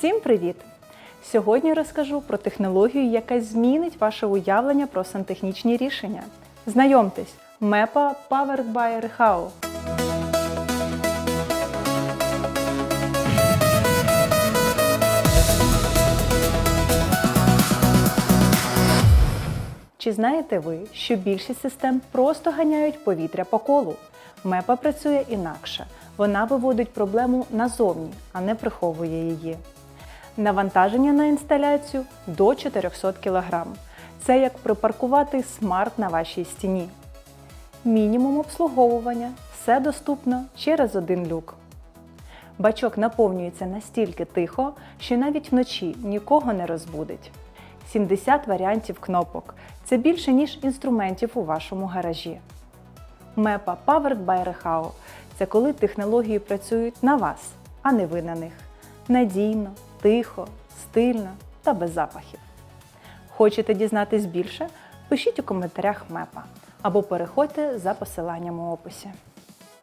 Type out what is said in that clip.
Всім привіт! Сьогодні розкажу про технологію, яка змінить ваше уявлення про сантехнічні рішення. Знайомтесь, MEPA Powered by Rehau. Чи знаєте ви, що більшість систем просто ганяють повітря по колу? Мепа працює інакше. Вона виводить проблему назовні, а не приховує її. Навантаження на інсталяцію до 400 кг. Це як припаркувати смарт на вашій стіні. Мінімум обслуговування. Все доступно через один люк. Бачок наповнюється настільки тихо, що навіть вночі нікого не розбудить. 70 варіантів кнопок. Це більше, ніж інструментів у вашому гаражі. Мепа Powered by Rehau – це коли технології працюють на вас, а не ви на них. Надійно, тихо, стильно та без запахів. Хочете дізнатись більше? Пишіть у коментарях Мепа або переходьте за посиланням у описі.